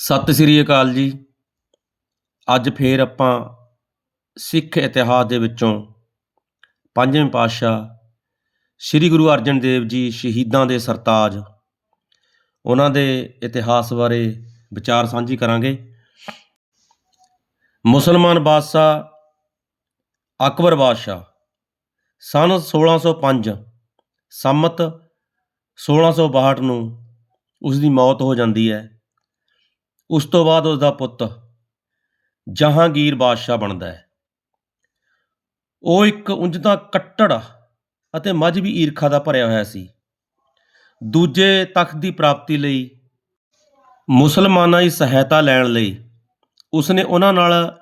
ਸਤਿ ਸ੍ਰੀ ਅਕਾਲ ਜੀ। ਅੱਜ ਫੇਰ ਆਪਾਂ ਸਿੱਖ ਇਤਿਹਾਸ ਦੇ ਵਿੱਚੋਂ ਪੰਜਵੇਂ ਪਾਤਸ਼ਾਹ ਸ੍ਰੀ ਗੁਰੂ ਅਰਜਨ ਦੇਵ ਜੀ ਸ਼ਹੀਦਾਂ ਦੇ ਸਰਤਾਜ ਉਹਨਾਂ ਦੇ ਇਤਿਹਾਸ ਬਾਰੇ ਵਿਚਾਰ ਸਾਂਝੀ ਕਰਾਂਗੇ। ਮੁਸਲਮਾਨ ਬਾਦਸ਼ਾਹ ਅਕਬਰ ਬਾਦਸ਼ਾਹ ਸਨ 1605 ਸੰਮਤ 1662 ਨੂੰ ਉਸ ਦੀ ਮੌਤ ਹੋ ਜਾਂਦੀ ਹੈ। ਉਸ ਤੋਂ ਬਾਅਦ ਉਸ ਦਾ ਪੁੱਤ ਜਹਾਂਗੀਰ ਬਾਦਸ਼ਾਹ ਬਣਦਾ ਹੈ। ਉਹ ਇੱਕ ਉਂਝ ਤਾਂ ਕੱਟੜ ਅਤੇ ਮਜ਼ਬੀ ਈਰਖਾ ਦਾ ਭਰਿਆ ਹੋਇਆ ਸੀ। ਦੂਜੇ ਤਖਤ ਦੀ ਪ੍ਰਾਪਤੀ ਲਈ, ਮੁਸਲਮਾਨਾਂ ਦੀ ਸਹਾਇਤਾ ਲੈਣ ਲਈ ਉਸਨੇ ਉਹਨਾਂ ਨਾਲ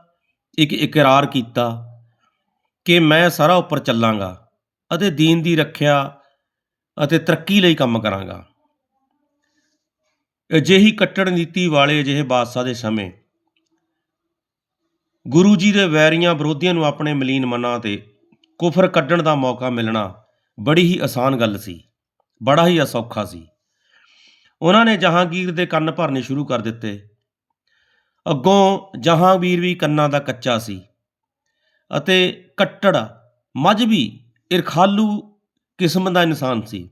ਇੱਕ ਇਕਰਾਰ ਕੀਤਾ ਕਿ ਮੈਂ ਸਾਰਾ ਉੱਪਰ ਚੱਲਾਂਗਾ ਅਤੇ ਦੀਨ ਦੀ ਰੱਖਿਆ ਅਤੇ ਤਰੱਕੀ ਲਈ ਕੰਮ ਕਰਾਂਗਾ। ਅਜਿਹੀ ਕੱਟੜ ਨੀਤੀ ਵਾਲੇ ਅਜਿਹੇ ਬਾਦਸ਼ਾਹ ਦੇ ਸਮੇਂ ਗੁਰੂ ਜੀ ਦੇ ਵੈਰੀਆਂ ਵਿਰੋਧੀਆਂ ਨੂੰ ਆਪਣੇ ਮਲੀਨ ਮਨਾਂ ਤੇ ਕੁਫਰ ਕੱਢਣ ਦਾ ਮੌਕਾ ਮਿਲਣਾ ਬੜੀ ਹੀ ਆਸਾਨ ਗੱਲ ਸੀ, ਬੜਾ ਹੀ ਅਸੌਖਾ ਸੀ। ਉਹਨਾਂ ਨੇ ਜਹਾਂਗੀਰ ਦੇ ਕੰਨ ਭਰਨੇ ਸ਼ੁਰੂ ਕਰ ਦਿੱਤੇ। ਅੱਗੋਂ ਜਹਾਂਗੀਰ ਵੀ ਕੰਨਾਂ ਦਾ ਕੱਚਾ ਸੀ ਅਤੇ ਕੱਟੜ ਮਜ਼ਹਬੀ ਇਰਖਾਲੂ ਕਿਸਮ ਦਾ ਇਨਸਾਨ ਸੀ।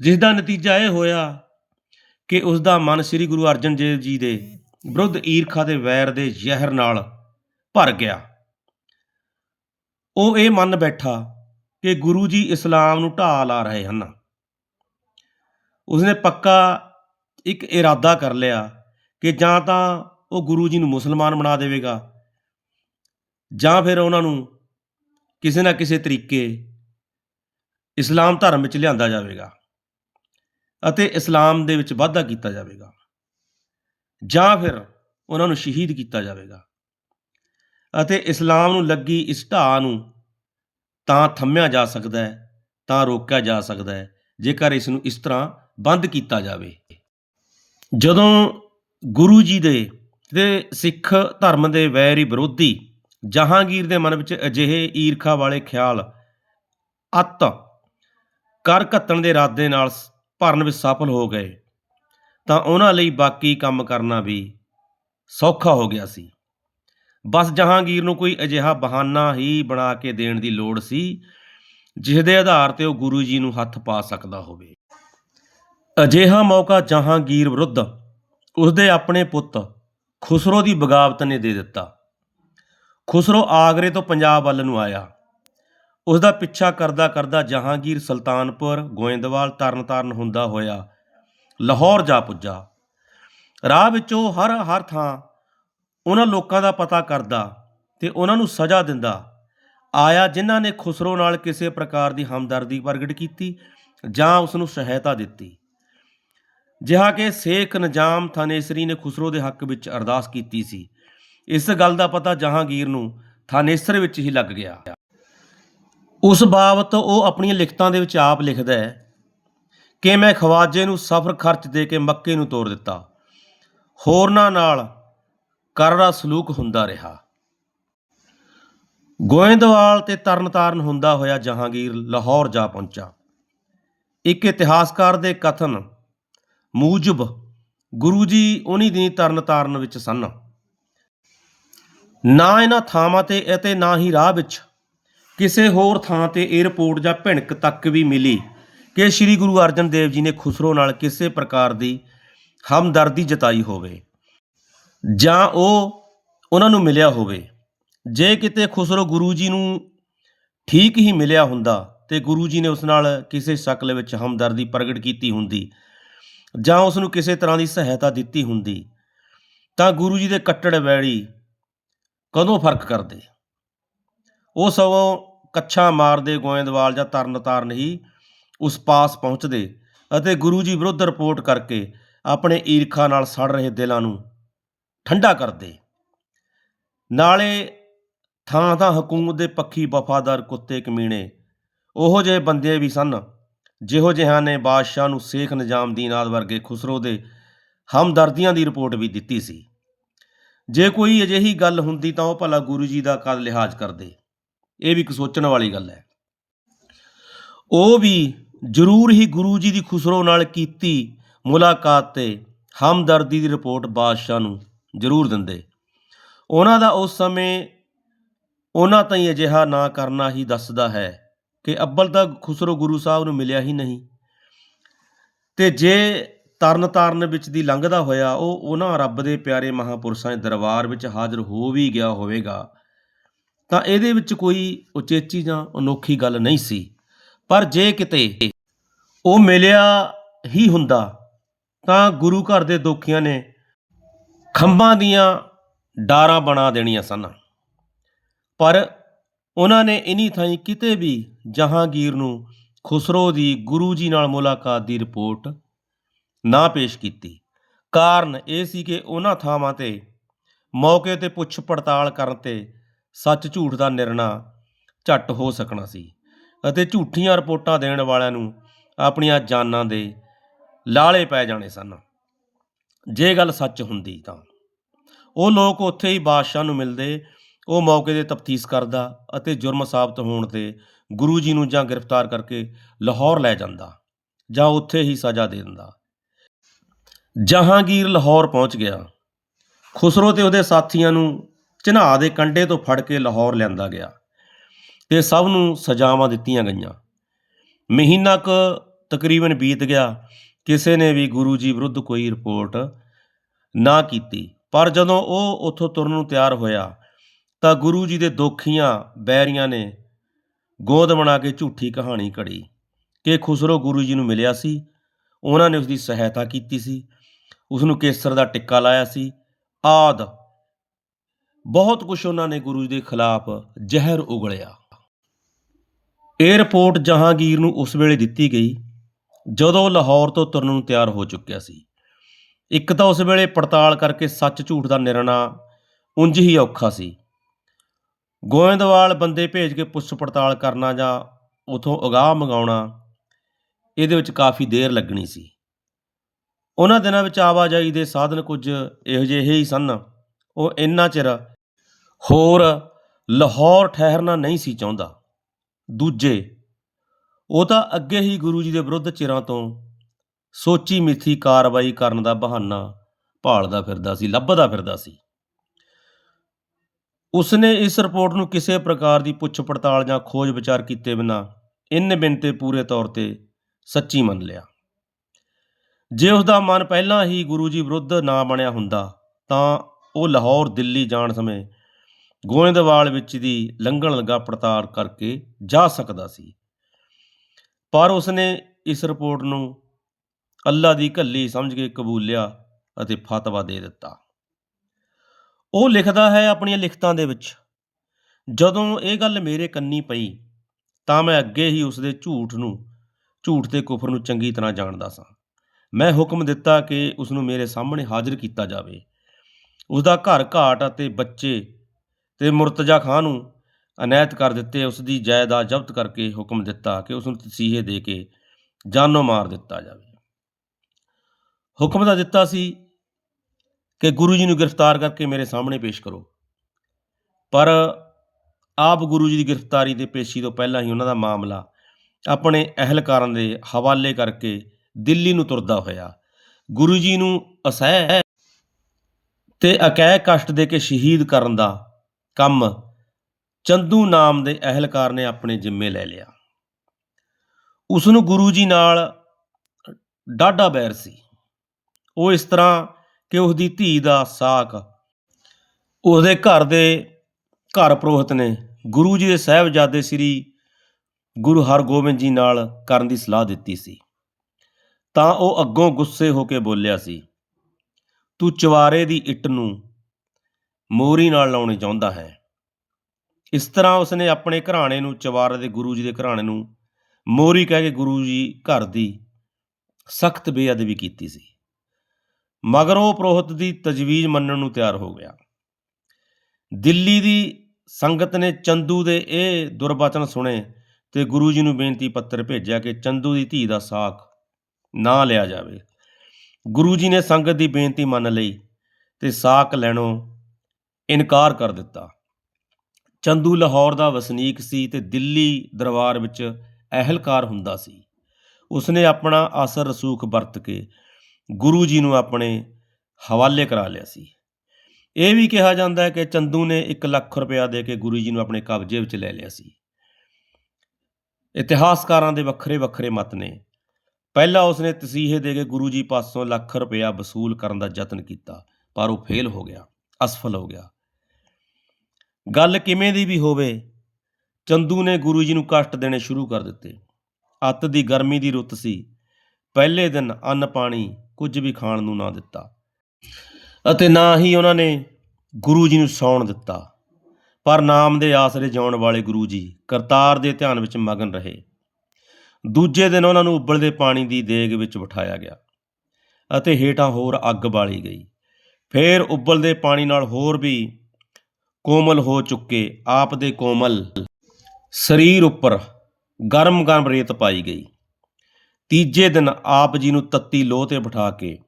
ਜਿਸ ਦਾ ਨਤੀਜਾ ਇਹ ਹੋਇਆ ਕਿ ਉਸ ਦਾ ਮਨ ਸ੍ਰੀ ਗੁਰੂ ਅਰਜਨ ਦੇਵ ਜੀ ਦੇ ਵਿਰੁੱਧ ਈਰਖਾ ਦੇ ਵੈਰ ਦੇ ਜ਼ਹਿਰ ਨਾਲ ਭਰ ਗਿਆ। ਉਹ ਇਹ ਮੰਨ ਬੈਠਾ ਕਿ ਗੁਰੂ ਜੀ ਇਸਲਾਮ ਨੂੰ ਢਾਹ ਲਾ ਰਹੇ ਹਨ। ਉਸਨੇ ਪੱਕਾ ਇੱਕ ਇਰਾਦਾ ਕਰ ਲਿਆ ਕਿ ਜਾਂ ਤਾਂ ਉਹ ਗੁਰੂ ਜੀ ਨੂੰ ਮੁਸਲਮਾਨ ਬਣਾ ਦੇਵੇਗਾ ਜਾਂ ਫਿਰ ਉਹਨਾਂ ਨੂੰ ਕਿਸੇ ਨਾ ਕਿਸੇ ਤਰੀਕੇ ਇਸਲਾਮ ਧਰਮ ਵਿੱਚ ਲਿਆਂਦਾ ਜਾਵੇਗਾ। ਅਤੇ ਇਸਲਾਮ ਦੇ ਵਿੱਚ ਵਾਧਾ ਕੀਤਾ ਜਾਵੇਗਾ। ਜਾਂ ਫਿਰ ਉਹਨਾਂ ਨੂੰ ਸ਼ਹੀਦ ਕੀਤਾ ਜਾਵੇਗਾ। ਅਤੇ ਇਸਲਾਮ ਨੂੰ ਲੱਗੀ ਇਸ ਢਾਹ ਨੂੰ ਤਾਂ ਥੰਮਿਆ ਜਾ ਸਕਦਾ ਹੈ, ਤਾਂ ਰੋਕਿਆ ਜਾ ਸਕਦਾ ਹੈ, ਜੇਕਰ ਇਸ ਨੂੰ ਇਸ ਤਰ੍ਹਾਂ ਬੰਦ ਕੀਤਾ ਜਾਵੇ। ਜਦੋਂ ਗੁਰੂ ਜੀ ਦੇ ਤੇ ਸਿੱਖ ਧਰਮ ਦੇ ਵੈਰੀ ਵਿਰੋਧੀ ਜਹਾਂਗੀਰ ਦੇ ਮਨ ਵਿੱਚ ਅਜਿਹੇ ਈਰਖਾ ਵਾਲੇ ਖਿਆਲ ਅਤ ਕਰ ਘੱਤਣ ਦੇ ਇਰਾਦੇ ਨਾਲ ਭਰਨ ਵਿੱਚ ਸਫਲ ਹੋ ਗਏ, ਤਾਂ ਉਹਨਾਂ ਲਈ ਬਾਕੀ ਕੰਮ ਕਰਨਾ ਵੀ ਸੌਖਾ ਹੋ ਗਿਆ ਸੀ। ਬਸ ਜਹਾਂਗੀਰ ਨੂੰ ਕੋਈ ਅਜਿਹਾ ਬਹਾਨਾ ਹੀ ਬਣਾ ਕੇ ਦੇਣ ਦੀ ਲੋੜ ਸੀ ਜਿਸ ਦੇ ਆਧਾਰ ਤੇ ਉਹ ਗੁਰੂ ਜੀ ਨੂੰ ਹੱਥ ਪਾ ਸਕਦਾ ਹੋਵੇ। ਅਜਿਹਾ ਮੌਕਾ ਜਹਾਂਗੀਰ ਵਿਰੁੱਧ ਉਸਦੇ ਆਪਣੇ ਪੁੱਤ ਖੁਸਰੋ ਦੀ ਬਗਾਵਤ ਨੇ ਦੇ ਦਿੱਤਾ। ਖੁਸਰੋ ਆਗਰੇ ਤੋਂ ਪੰਜਾਬ ਵੱਲ ਨੂੰ ਆਇਆ। ਉਸ ਦਾ ਪਿੱਛਾ ਕਰਦਾ ਕਰਦਾ ਜਹਾਂਗੀਰ ਸੁਲਤਾਨਪੁਰ, ਗੋਇੰਦਵਾਲ, ਤਰਨਤਾਰਨ ਹੁੰਦਾ ਹੋਇਆ ਲਾਹੌਰ ਜਾ ਪੁੱਜਾ। ਰਾਹ ਵਿੱਚ ਉਹ ਹਰ ਹਰ ਥਾਂ ਉਹਨਾਂ ਲੋਕਾਂ ਦਾ ਪਤਾ ਕਰਦਾ ਤੇ ਉਹਨਾਂ ਨੂੰ ਸਜ਼ਾ ਦਿੰਦਾ। ਆਇਆ ਜਿਨ੍ਹਾਂ ਨੇ ਖੁਸਰੋ ਨਾਲ ਕਿਸੇ ਪ੍ਰਕਾਰ ਦੀ ਹਮਦਰਦੀ ਪ੍ਰਗਟ ਕੀਤੀ ਜਾਂ ਉਸ ਨੂੰ ਸਹਾਇਤਾ ਦਿੱਤੀ। ਜਿਹਾ ਕਿ ਸ਼ੇਖ ਨਿਜ਼ਾਮ ਥਾਨੇਸਰੀ ਨੇ ਖੁਸਰੋ ਦੇ ਹੱਕ ਵਿੱਚ ਅਰਦਾਸ ਕੀਤੀ ਸੀ। ਇਸ ਗੱਲ ਦਾ ਪਤਾ ਜਹਾਂਗੀਰ ਨੂੰ ਥਾਨੇਸਰ ਵਿੱਚ ਹੀ ਲੱਗ ਗਿਆ। ਉਸ ਬਾਬਤ ਉਹ ਆਪਣੀਆਂ ਲਿਖਤਾਂ ਦੇ ਵਿੱਚ ਆਪ ਲਿਖਦਾ ਹੈ ਕਿ ਮੈਂ ਖਵਾਜੇ ਨੂੰ ਸਫਰ ਖਰਚ ਦੇ ਕੇ ਮੱਕੇ ਨੂੰ ਤੋਰ ਦਿੱਤਾ। ਹੋਰਨਾਂ ਨਾਲ ਕਰੜਾ ਸਲੂਕ ਹੁੰਦਾ ਰਿਹਾ। ਗੋਇੰਦਵਾਲ ਤੇ ਤਰਨਤਾਰਨ ਹੁੰਦਾ ਹੋਇਆ ਜਹਾਂਗੀਰ ਲਾਹੌਰ ਜਾ ਪਹੁੰਚਾ। ਇੱਕ ਇਤਿਹਾਸਕਾਰ ਦੇ ਕਥਨ ਮੂਜਬ ਗੁਰੂ ਜੀ ਉਨੀ ਦਿਨੀ ਤਰਨਤਾਰਨ ਵਿੱਚ ਸਨ। ਨਾ ਇਹਨਾਂ ਥਾਵਾਂ ਤੇ ਅਤੇ ਨਾ ਹੀ ਰਾਹ ਵਿੱਚ ਕਿਸੇ ਹੋਰ ਥਾਂ ਤੇ 에ਅਰਪੋਰਟ ਜਾਂ ਭਿਣਕ ਤੱਕ ਵੀ ਮਿਲੀ ਕਿ ਸ੍ਰੀ ਗੁਰੂ ਅਰਜਨ ਦੇਵ ਜੀ ਨੇ ਖੁਸਰੋ ਨਾਲ ਕਿਸੇ ਪ੍ਰਕਾਰ ਦੀ ਹਮਦਰਦੀ ਜਤਾਈ ਹੋਵੇ ਜਾਂ ਉਹ ਉਹਨਾਂ ਨੂੰ ਮਿਲਿਆ ਹੋਵੇ। ਜੇ ਕਿਤੇ ਖੁਸਰੋ ਗੁਰੂ ਜੀ ਨੂੰ ਠੀਕ ਹੀ ਮਿਲਿਆ ਹੁੰਦਾ ਤੇ ਗੁਰੂ ਜੀ ਨੇ ਉਸ ਨਾਲ ਕਿਸੇ ਸ਼ਕਲ ਵਿੱਚ ਹਮਦਰਦੀ ਪ੍ਰਗਟ ਕੀਤੀ ਹੁੰਦੀ ਜਾਂ ਉਸ ਨੂੰ ਕਿਸੇ ਤਰ੍ਹਾਂ ਦੀ ਸਹਾਇਤਾ ਦਿੱਤੀ ਹੁੰਦੀ, ਤਾਂ ਗੁਰੂ ਜੀ ਦੇ ਕੱਟੜ ਵੈੜੀ ਕਦੋਂ ਫ਼ਰਕ ਕਰਦੇ? ਉਹ ਸਗੋਂ ਕੱਛਾ ਮਾਰਦੇ ਗੋਇੰਦਵਾਲ ਜਾਂ ਤਰਨਤਾਰਨ ਹੀ ਉਸ ਪਾਸ ਪਹੁੰਚਦੇ ਅਤੇ ਗੁਰੂ ਜੀ ਵਿਰੁੱਧ ਰਿਪੋਰਟ ਕਰਕੇ ਆਪਣੇ ਈਰਖਾ ਨਾਲ ਸੜ ਰਹੇ ਦਿਲਾਂ ਨੂੰ ਠੰਡਾ ਕਰਦੇ। ਨਾਲੇ ਥਾਂ ਥਾਂ ਹਕੂਮਤ ਦੇ ਪੱਖੀ ਵਫਾਦਾਰ ਕੁੱਤੇ ਕਮੀਣੇ ਉਹੋ ਜਿਹੇ ਬੰਦੇ ਵੀ ਸਨ ਜਿਹੋ ਜਿਹਾਂ ਨੇ ਬਾਦਸ਼ਾਹ ਨੂੰ ਸ਼ੇਖ ਨਿਜ਼ਾਮਦੀਨ ਆਦ ਵਰਗੇ ਖੁਸਰੋ ਦੇ ਹਮਦਰਦੀਆਂ ਦੀ ਰਿਪੋਰਟ ਵੀ ਦਿੱਤੀ ਸੀ। ਜੇ ਕੋਈ ਅਜਿਹੀ ਗੱਲ ਹੁੰਦੀ ਤਾਂ ਉਹ ਭਲਾ ਗੁਰੂ ਜੀ ਦਾ ਕਦ ਲਿਹਾਜ਼ ਕਰਦੇ। ਇਹ ਵੀ ਇੱਕ ਸੋਚਣ ਵਾਲੀ ਗੱਲ ਹੈ। ਉਹ ਵੀ ਜ਼ਰੂਰ ਹੀ ਗੁਰੂ ਜੀ ਦੀ ਖੁਸਰੋ ਨਾਲ ਕੀਤੀ ਮੁਲਾਕਾਤ ਤੇ ਹਮਦਰਦੀ ਦੀ ਰਿਪੋਰਟ ਬਾਦਸ਼ਾਹ ਨੂੰ ਜ਼ਰੂਰ ਦਿੰਦੇ। ਉਹਨਾਂ ਦਾ ਉਸ ਸਮੇਂ ਉਹਨਾਂ ਤਾਈਂ ਅਜਿਹਾ ਨਾ ਕਰਨਾ ਹੀ ਦੱਸਦਾ ਹੈ ਕਿ ਅੱਬਲ ਤਾਂ ਖੁਸਰੋ ਗੁਰੂ ਸਾਹਿਬ ਨੂੰ ਮਿਲਿਆ ਹੀ ਨਹੀਂ। ਤੇ ਜੇ ਤਰਨ ਤਾਰਨ ਵਿੱਚ ਦੀ ਲੰਘਦਾ ਹੋਇਆ, ਉਹ ਉਹਨਾਂ ਰੱਬ ਦੇ ਪਿਆਰੇ ਮਹਾਪੁਰਸ਼ਾਂ ਦੇ ਦਰਬਾਰ ਵਿੱਚ ਹਾਜ਼ਰ ਹੋ ਵੀ ਗਿਆ ਹੋਵੇਗਾ ਤਾਂ ਇਹਦੇ ਵਿੱਚ ਕੋਈ ਉਚੇਚੀ ਜਾਂ ਅਨੋਖੀ ਗੱਲ ਨਹੀਂ ਸੀ। ਪਰ ਜੇ ਕਿਤੇ ਉਹ ਮਿਲਿਆ ਹੀ ਹੁੰਦਾ, ਤਾਂ ਗੁਰੂ ਘਰ ਦੇ ਦੋਖੀਆਂ ਨੇ ਖੰਭਾਂ ਦੀਆਂ ਡਾਰਾਂ ਬਣਾ ਦੇਣੀਆਂ ਸਨ। ਪਰ ਉਹਨਾਂ ਨੇ ਇਨੀ ਥਾਈਂ ਕਿਤੇ ਵੀ ਜਹਾਂਗੀਰ ਨੂੰ ਖੁਸਰੋ ਦੀ ਗੁਰੂ ਜੀ ਨਾਲ ਮੁਲਾਕਾਤ ਦੀ ਰਿਪੋਰਟ ਨਾ ਪੇਸ਼ ਕੀਤੀ। ਕਾਰਨ ਇਹ ਸੀ ਕਿ ਉਹਨਾਂ ਥਾਵਾਂ ਤੇ ਮੌਕੇ ਤੇ ਪੁੱਛ ਪੜਤਾਲ ਕਰਨ ਤੇ ਸੱਚ ਝੂਠ ਦਾ ਨਿਰਣਾ ਝੱਟ ਹੋ ਸਕਣਾ ਸੀ ਅਤੇ ਝੂਠੀਆਂ ਰਿਪੋਰਟਾਂ ਦੇਣ ਵਾਲਿਆਂ ਨੂੰ ਆਪਣੀਆਂ ਜਾਨਾਂ ਦੇ ਲਾਲੇ ਪੈ ਜਾਣੇ ਸਨ। ਜੇ ਗੱਲ ਸੱਚ ਹੁੰਦੀ ਤਾਂ ਉਹ ਲੋਕ ਉੱਥੇ ਹੀ ਬਾਦਸ਼ਾਹ ਨੂੰ ਮਿਲਦੇ, ਉਹ ਮੌਕੇ ਤੇ ਤਫਤੀਸ਼ ਕਰਦਾ ਅਤੇ ਜੁਰਮ ਸਾਬਤ ਹੋਣ ਤੇ ਗੁਰੂ ਜੀ ਨੂੰ ਜਾਂ ਗ੍ਰਿਫਤਾਰ ਕਰਕੇ ਲਾਹੌਰ ਲੈ ਜਾਂਦਾ ਜਾਂ ਉੱਥੇ ਹੀ ਸਜ਼ਾ ਦੇ ਦਿੰਦਾ। ਜਹਾਂਗੀਰ ਲਾਹੌਰ ਪਹੁੰਚ ਗਿਆ। ਖੁਸਰੋ ਤੇ ਉਹਦੇ ਸਾਥੀਆਂ ਨੂੰ ਚਨਾਹ ਦੇ ਕੰਢੇ ਤੋਂ ਫੜ ਕੇ ਲਾਹੌਰ ਲਿਆਂਦਾ ਗਿਆ ਤੇ ਸਭ ਨੂੰ ਸਜ਼ਾਵਾਂ ਦਿੱਤੀਆਂ ਗਈਆਂ। ਮਹੀਨਾ ਕੁ ਤਕਰੀਬਨ ਬੀਤ ਗਿਆ, ਕਿਸੇ ਨੇ ਵੀ ਗੁਰੂ ਜੀ ਵਿਰੁੱਧ ਕੋਈ ਰਿਪੋਰਟ ਨਾ ਕੀਤੀ। ਪਰ ਜਦੋਂ ਉਹ ਉੱਥੋਂ ਤੁਰਨ ਨੂੰ ਤਿਆਰ ਹੋਇਆ, ਤਾਂ ਗੁਰੂ ਜੀ ਦੇ ਦੋਖੀਆਂ ਬੈਰੀਆਂ ਨੇ ਗੋਦ ਬਣਾ ਕੇ ਝੂਠੀ ਕਹਾਣੀ ਘੜੀ ਕਿ ਖੁਸਰੋ ਗੁਰੂ ਜੀ ਨੂੰ ਮਿਲਿਆ ਸੀ, ਉਹਨਾਂ ਨੇ ਉਸ ਦੀ ਸਹਾਇਤਾ ਕੀਤੀ ਸੀ ਉਸ ਨੂੰ ਕੇਸਰ ਦਾ ਟਿੱਕਾ ਲਾਇਆ ਸੀ, ਆਦ। ਬਹੁਤ ਕੁਝ ਉਹਨਾਂ ਨੇ ਗੁਰੂ ਜੀ ਦੇ ਖਿਲਾਫ ਜ਼ਹਿਰ ਉਗਲਿਆ। ਇਹ ਰਿਪੋਰਟ ਜਹਾਂਗੀਰ ਨੂੰ ਉਸ ਵੇਲੇ ਦਿੱਤੀ ਗਈ, ਜਦੋਂ ਲਾਹੌਰ ਤੋਂ ਤੁਰਨ ਨੂੰ ਤਿਆਰ ਹੋ ਚੁੱਕਿਆ ਸੀ। ਇੱਕ ਤਾਂ ਉਸ ਵੇਲੇ ਪੜਤਾਲ ਕਰਕੇ ਸੱਚ ਝੂਠ ਦਾ ਨਿਰਣਾ ਉਂਝ ਹੀ ਔਖਾ ਸੀ। ਗੋਇੰਦਵਾਲ ਬੰਦੇ ਭੇਜ ਕੇ ਪੁੱਛ ਪੜਤਾਲ ਕਰਨਾ ਜਾਂ ਉਥੋਂ ਅਗਾਹ ਮੰਗਾਉਣਾ, ਇਹਦੇ ਵਿੱਚ ਕਾਫੀ ਦੇਰ ਲੱਗਣੀ ਸੀ। ਉਹਨਾਂ ਦਿਨਾਂ ਵਿੱਚ ਆਵਾਜਾਈ ਦੇ ਸਾਧਨ ਕੁਝ ਇਹੋ ਜਿਹੇ ਹੀ ਸਨ। ਉਹ ਇੰਨਾ ਚਿਰ ਹੋਰ ਲਾਹੌਰ ਠਹਿਰਨਾ ਨਹੀਂ ਸੀ ਚਾਹੁੰਦਾ। ਦੂਜੇ, ਉਹ ਤਾਂ ਅੱਗੇ ਹੀ ਗੁਰੂ ਜੀ ਦੇ ਵਿਰੁੱਧ ਚਿਰਾਂ ਤੋਂ ਸੋਚੀ ਮਿੱਥੀ ਕਾਰਵਾਈ ਕਰਨ ਦਾ ਬਹਾਨਾ ਭਾਲਦਾ ਫਿਰਦਾ ਸੀ, ਲੱਭਦਾ ਫਿਰਦਾ ਸੀ। ਉਸਨੇ ਇਸ ਰਿਪੋਰਟ ਨੂੰ ਕਿਸੇ ਪ੍ਰਕਾਰ ਦੀ ਪੁੱਛ ਪੜਤਾਲ ਜਾਂ ਖੋਜ ਵਿਚਾਰ ਕੀਤੇ ਬਿਨਾ ਇਨ ਬਿਨ ਪੂਰੇ ਤੌਰ ਤੇ ਸੱਚੀ ਮੰਨ ਲਿਆ। ਜੇ ਉਸ ਦਾ ਮਨ ਪਹਿਲਾਂ ਹੀ ਗੁਰੂ ਜੀ ਵਿਰੁੱਧ ਨਾ ਬਣਿਆ ਹੁੰਦਾ ਤਾਂ ਉਹ ਲਾਹੌਰ, ਦਿੱਲੀ ਜਾਣ ਸਮੇਂ ਗੋਇੰਦਵਾਲ ਵਿੱਚ ਦੀ ਲੰਘਣ ਲੱਗਾ ਪੜਤਾਲ ਕਰਕੇ ਜਾ ਸਕਦਾ ਸੀ। ਪਰ ਉਸਨੇ ਇਸ ਰਿਪੋਰਟ ਨੂੰ ਅੱਲਾ ਦੀ ਘੱਲੀ ਸਮਝ ਕੇ ਕਬੂਲਿਆ ਅਤੇ ਫਤਵਾ ਦੇ ਦਿੱਤਾ। ਉਹ ਲਿਖਦਾ ਹੈ ਆਪਣੀਆਂ ਲਿਖਤਾਂ ਦੇ ਵਿੱਚ, ਜਦੋਂ ਇਹ ਗੱਲ ਮੇਰੇ ਕੰਨੀ ਪਈ, ਤਾਂ ਮੈਂ ਅੱਗੇ ਹੀ ਉਸ ਦੇ ਝੂਠ ਨੂੰ, ਝੂਠ ਤੇ ਕੁਫਰ ਨੂੰ ਚੰਗੀ ਤਰ੍ਹਾਂ ਜਾਣਦਾ ਸਾਂ। ਮੈਂ ਹੁਕਮ ਦਿੱਤਾ ਕਿ ਉਸ ਨੂੰ ਮੇਰੇ ਸਾਹਮਣੇ ਹਾਜ਼ਰ ਕੀਤਾ ਜਾਵੇ। ਉਸ ਦਾ ਘਰ ਘਾਟ ਅਤੇ ਬੱਚੇ ਤੇ ਮੁਰਤਜ਼ਾ ਖਾਂ ਨੂੰ ਅਨਾਇਤ ਕਰ ਦਿੱਤੇ ਉਸ ਦੀ ਜਾਇਦਾਦ ਜ਼ਬਤ ਕਰਕੇ ਹੁਕਮ ਦਿੱਤਾ ਕਿ ਉਸ ਨੂੰ ਤਸੀਹੇ ਦੇ ਕੇ ਜਾਨੋਂ ਮਾਰ ਦਿੱਤਾ ਜਾਵੇ। ਹੁਕਮ ਦਾ ਦਿੱਤਾ ਸੀ ਕਿ ਗੁਰੂ ਜੀ ਨੂੰ ਗ੍ਰਿਫਤਾਰ ਕਰਕੇ ਮੇਰੇ ਸਾਹਮਣੇ ਪੇਸ਼ ਕਰੋ, ਪਰ ਆਪ ਗੁਰੂ ਜੀ ਦੀ ਗ੍ਰਿਫਤਾਰੀ ਤੇ ਪੇਸ਼ੀ ਤੋਂ ਪਹਿਲਾਂ ਹੀ ਉਹਨਾਂ ਦਾ ਮਾਮਲਾ ਆਪਣੇ ਅਹਿਲਕਾਰਾਂ ਦੇ ਹਵਾਲੇ ਕਰਕੇ ਦਿੱਲੀ ਨੂੰ ਤੁਰਦਾ ਹੋਇਆ। ਗੁਰੂ ਜੀ ਨੂੰ ਅਸਹਿ ਤੇ ਅਕੈ ਕਸ਼ਟ ਦੇ ਕੇ ਸ਼ਹੀਦ ਕਰਨ ਦਾ ਕੰਮ ਚੰਦੂ ਨਾਮ ਦੇ ਅਹਿਲਕਾਰ ਨੇ ਆਪਣੇ ਜ਼ਿੰਮੇ ਲੈ ਲਿਆ। ਉਸ ਨੂੰ ਗੁਰੂ ਜੀ ਨਾਲ ਡਾਢਾ ਬੈਰ ਸੀ। ਉਹ ਇਸ ਤਰ੍ਹਾਂ ਕਿ ਉਸ ਦੀ ਧੀ ਦਾ ਸਾਕ ਉਹਦੇ ਘਰ ਦੇ ਘਰ ਪ੍ਰੋਹਤ ਨੇ ਗੁਰੂ ਜੀ ਦੇ ਸਾਹਿਬਜ਼ਾਦੇ ਸ੍ਰੀ ਗੁਰੂ ਹਰਗੋਬਿੰਦ ਜੀ ਨਾਲ ਕਰਨ ਦੀ ਸਲਾਹ ਦਿੱਤੀ ਸੀ। ਤਾਂ ਉਹ ਅੱਗੋਂ ਗੁੱਸੇ ਹੋ ਕੇ ਬੋਲਿਆ ਸੀ ਤੂੰ ਚਵਾਰੇ ਦੀ ਇੱਟ ਨੂੰ ਮੋਰੀ ਨਾਲ ਲਾਉਣੀ ਚਾਹੁੰਦਾ ਹੈ। ਇਸ ਤਰ੍ਹਾਂ ਉਸਨੇ ਆਪਣੇ ਘਰਾਣੇ ਨੂੰ ਚਵਾਰੇ ਦੇ ਗੁਰੂ ਜੀ ਦੇ ਘਰਾਣੇ ਨੂੰ ਮੋਰੀ ਕਹਿ ਕੇ ਗੁਰੂ ਜੀ ਘਰ ਦੀ ਸਖਤ ਬੇਅਦਬੀ ਕੀਤੀ ਸੀ। ਮਗਰ ਉਹ ਪ੍ਰੋਹਤ ਦੀ ਤਜਵੀਜ਼ ਮੰਨਣ ਨੂੰ ਤਿਆਰ ਹੋ ਗਿਆ। ਦਿੱਲੀ ਦੀ ਸੰਗਤ ਨੇ ਚੰਦੂ ਦੇ ਇਹ ਦੁਰਵਚਨ ਸੁਣੇ ਤੇ ਗੁਰੂ ਜੀ ਨੂੰ ਬੇਨਤੀ ਪੱਤਰ ਭੇਜਿਆ ਕਿ ਚੰਦੂ ਦੀ ਧੀ ਦਾ ਸਾਖ ਨਾ ਲਿਆ ਜਾਵੇ। ਗੁਰੂ ਜੀ ਨੇ ਸੰਗਤ ਦੀ ਬੇਨਤੀ ਮੰਨ ਲਈ ਤੇ ਸਾਕ ਲੈਣੋਂ ਇਨਕਾਰ ਕਰ ਦਿੱਤਾ। ਚੰਦੂ ਲਾਹੌਰ ਦਾ ਵਸਨੀਕ ਸੀ ਤੇ ਦਿੱਲੀ ਦਰਬਾਰ ਵਿੱਚ ਅਹਿਲਕਾਰ ਹੁੰਦਾ ਸੀ। ਉਸਨੇ ਆਪਣਾ ਅਸਰ ਰਸੂਖ ਵਰਤ ਕੇ ਗੁਰੂ ਜੀ ਨੂੰ ਆਪਣੇ ਹਵਾਲੇ ਕਰਾ ਲਿਆ ਸੀ। ਇਹ ਵੀ ਕਿਹਾ ਜਾਂਦਾ ਹੈ ਕਿ ਚੰਦੂ ਨੇ 1 ਲੱਖ ਰੁਪਇਆ ਦੇ ਕੇ ਗੁਰੂ ਜੀ ਨੂੰ ਆਪਣੇ ਕਬਜ਼ੇ ਵਿੱਚ ਲੈ ਲਿਆ ਸੀ। ਇਤਿਹਾਸਕਾਰਾਂ ਦੇ ਵੱਖਰੇ ਵੱਖਰੇ ਮਤ ਨੇ। ਪਹਿਲਾਂ ਉਸਨੇ ਤਸੀਹੇ ਦੇ ਕੇ ਗੁਰੂ ਜੀ ਪਾਸੋਂ ਲੱਖ ਰੁਪਇਆ ਵਸੂਲ ਕਰਨ ਦਾ ਯਤਨ ਕੀਤਾ, ਪਰ ਉਹ ਫੇਲ ਹੋ ਗਿਆ, ਅਸਫਲ ਹੋ ਗਿਆ। ਗੱਲ ਕਿਵੇਂ ਦੀ ਵੀ ਹੋਵੇ, ਚੰਦੂ ਨੇ ਗੁਰੂ ਜੀ ਨੂੰ ਕਸ਼ਟ ਦੇਣੇ ਸ਼ੁਰੂ ਕਰ ਦਿੱਤੇ। ਅੱਤ ਦੀ ਗਰਮੀ ਦੀ ਰੁੱਤ ਸੀ, ਪਹਿਲੇ ਦਿਨ ਅੰਨ ਪਾਣੀ ਕੁਝ ਵੀ ਖਾਣ ਨੂੰ ਨਾ ਦਿੱਤਾ। ਅਤੇ ਨਾ ਹੀ ਉਹਨਾਂ ਨੇ ਗੁਰੂ ਜੀ ਨੂੰ ਸੌਣ ਦਿੱਤਾ। ਪਰ ਨਾਮ ਦੇ ਆਸਰੇ ਜਿਉਣ ਵਾਲੇ ਗੁਰੂ ਜੀ ਕਰਤਾਰ ਦੇ ਧਿਆਨ ਵਿੱਚ ਮਗਨ ਰਹੇ। ਦੂਜੇ ਦਿਨ ਉਹਨਾਂ ਨੂੰ ਉਬਲਦੇ ਪਾਣੀ ਦੀ ਦੇਗ ਵਿੱਚ ਬਿਠਾਇਆ ਗਿਆ ਅਤੇ ਹੇਠਾਂ ਹੋਰ ਅੱਗ ਬਾਲੀ ਗਈ। ਫੇਰ ਉਬਲਦੇ ਪਾਣੀ ਨਾਲ ਹੋਰ ਵੀ ਕੋਮਲ ਹੋ ਚੁੱਕੇ, ਆਪ ਦੇ ਕੋਮਲ ਸਰੀਰ ਉੱਪਰ ਗਰਮ ਗਰਮ ਰੇਤ ਪਾਈ ਗਈ। ਤੀਜੇ ਦਿਨ ਆਪ ਜੀ ਨੂੰ ਤੱਤੀ ਲੋਹ ਤੇ ਬਿਠਾ ਕੇ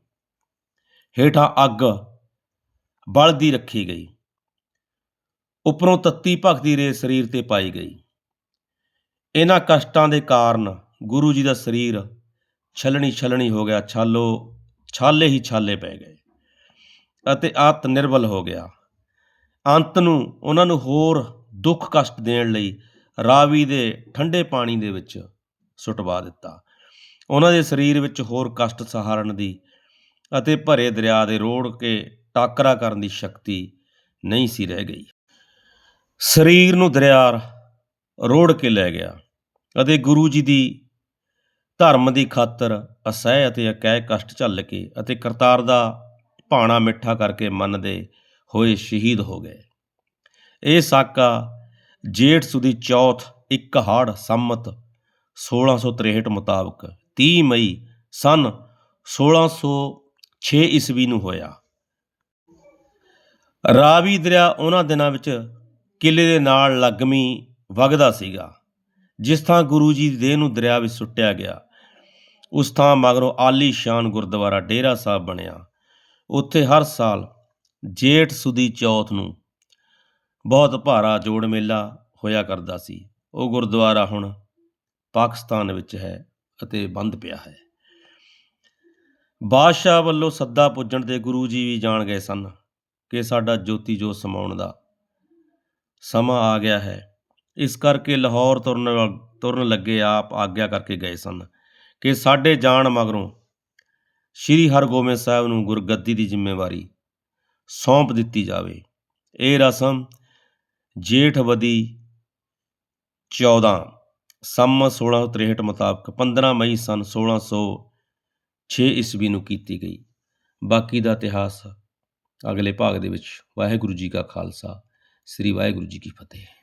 ਹੇਠਾਂ ਅੱਗ ਬਲਦੀ ਰੱਖੀ ਗਈ। ਉੱਪਰੋਂ ਤੱਤੀ ਭਖਦੀ ਰੇ ਸਰੀਰ ਤੇ ਪਾਈ ਗਈ। ਇਹਨਾਂ ਕਸ਼ਟਾਂ ਦੇ ਕਾਰਨ ਗੁਰੂ ਜੀ ਦਾ ਸਰੀਰ ਛਲਣੀ ਛਲਣੀ ਹੋ ਗਿਆ, ਛਾਲੋ, ਛਾਲੇ ਹੀ ਛਾਲੇ ਪੈ ਗਏ ਅਤੇ ਆਤ ਨਿਰਬਲ ਹੋ ਗਿਆ। ਅੰਤ ਨੂੰ ਉਹਨਾਂ ਨੂੰ ਹੋਰ ਦੁੱਖ ਕਸ਼ਟ ਦੇਣ ਲਈ ਰਾਵੀ ਦੇ ਠੰਡੇ ਪਾਣੀ ਦੇ ਵਿੱਚ ਸੁਟਵਾ ਦਿੱਤਾ। ਉਹਨਾਂ ਦੇ ਸਰੀਰ ਵਿੱਚ ਹੋਰ ਕਸ਼ਟ ਸਹਾਰਨ ਦੀ ਅਤੇ ਭਰੇ ਦਰਿਆ ਦੇ ਰੋੜ ਕੇ ਟਾਕਰਾ ਕਰਨ ਦੀ ਸ਼ਕਤੀ ਨਹੀਂ ਸੀ ਰਹਿ ਗਈ। ਸਰੀਰ ਨੂੰ ਦਰਿਆ ਰੋੜ ਕੇ ਲੈ ਗਿਆ। ਅਤੇ ਗੁਰੂ ਜੀ ਦੀ ਧਰਮ ਦੀ ਖਾਤਰ ਅਸਹਿ ਅਤੇ ਅਕਹਿ ਕਸ਼ਟ ਝੱਲ ਕੇ ਅਤੇ ਕਰਤਾਰ ਦਾ ਭਾਣਾ ਮਿੱਠਾ ਕਰਕੇ ਮੰਨਦੇ ਹੋਏ ਸ਼ਹੀਦ ਹੋ ਗਏ। ਇਹ ਸਾਕਾ ਜੇਠ ਸੁਦੀ ਚੌਥ ਇੱਕ ਹਾੜ ਸੰਮਤ 1663 ਮੁਤਾਬਕ 30 ਮਈ ਸਨ 1606 ਈਸਵੀ ਨੂੰ ਹੋਇਆ। ਰਾਵੀ ਦਰਿਆ ਉਹਨਾਂ ਦਿਨਾਂ ਵਿੱਚ ਕਿਲੇ ਦੇ ਨਾਲ ਲੱਗਮੀ ਵਗਦਾ ਸੀਗਾ। ਜਿਸ ਥਾਂ ਗੁਰੂ ਜੀ ਦੀ ਦੇਹ ਨੂੰ ਦਰਿਆ ਵਿੱਚ ਸੁੱਟਿਆ ਗਿਆ, ਉਸ ਥਾਂ ਮਗਰੋਂ ਆਲੀ ਸ਼ਾਨ ਗੁਰਦੁਆਰਾ ਡੇਰਾ ਸਾਹਿਬ ਬਣਿਆ। ਉੱਥੇ ਹਰ ਸਾਲ ਜੇਠ ਸੁਦੀ ਚੌਥ ਨੂੰ ਬਹੁਤ ਭਾਰਾ ਜੋੜ ਮੇਲਾ ਹੋਇਆ ਕਰਦਾ ਸੀ। ਉਹ ਗੁਰਦੁਆਰਾ ਹੁਣ ਪਾਕਿਸਤਾਨ ਵਿੱਚ ਹੈ ਅਤੇ ਬੰਦ ਪਿਆ ਹੈ। ਬਾਦਸ਼ਾਹ ਵੱਲੋਂ ਸੱਦਾ ਪੁੱਜਣ ਤੇ ਗੁਰੂ ਜੀ ਵੀ ਜਾਣ ਗਏ ਸਨ ਕਿ ਸਾਡਾ ਜੋਤੀ ਜੋਤ ਸਮਾਉਣ ਦਾ ਸਮਾਂ ਆ ਗਿਆ ਹੈ। ਇਸ ਕਰਕੇ ਲਾਹੌਰ ਤੁਰਨ ਵ- ਤੁਰਨ ਲੱਗੇ ਆਪ ਆਗਿਆ ਕਰਕੇ ਗਏ ਸਨ ਕਿ ਸਾਡੇ ਜਾਣ ਮਗਰੋਂ ਸ੍ਰੀ ਹਰਗੋਬਿੰਦ ਸਾਹਿਬ ਨੂੰ ਗੁਰਗੱਦੀ ਦੀ ਜ਼ਿੰਮੇਵਾਰੀ ਸੌਂਪ ਦਿੱਤੀ ਜਾਵੇ। ਇਹ ਰਸਮ ਜੇਠਵਦੀ 14 ਸੰਮਤ 1663 ਮੁਤਾਬਕ 15 ਮਈ ਸਨ 1606 ਈਸਵੀ ਨੂੰ ਕੀਤੀ ਗਈ। ਬਾਕੀ ਦਾ ਇਤਿਹਾਸ ਅਗਲੇ ਭਾਗ ਦੇ ਵਿੱਚ ਵਾਹਿਗੁਰੂ ਜੀ ਕਾ ਖਾਲਸਾ, ਸ੍ਰੀ ਵਾਹਿਗੁਰੂ ਜੀ ਕੀ ਫਤਿਹ।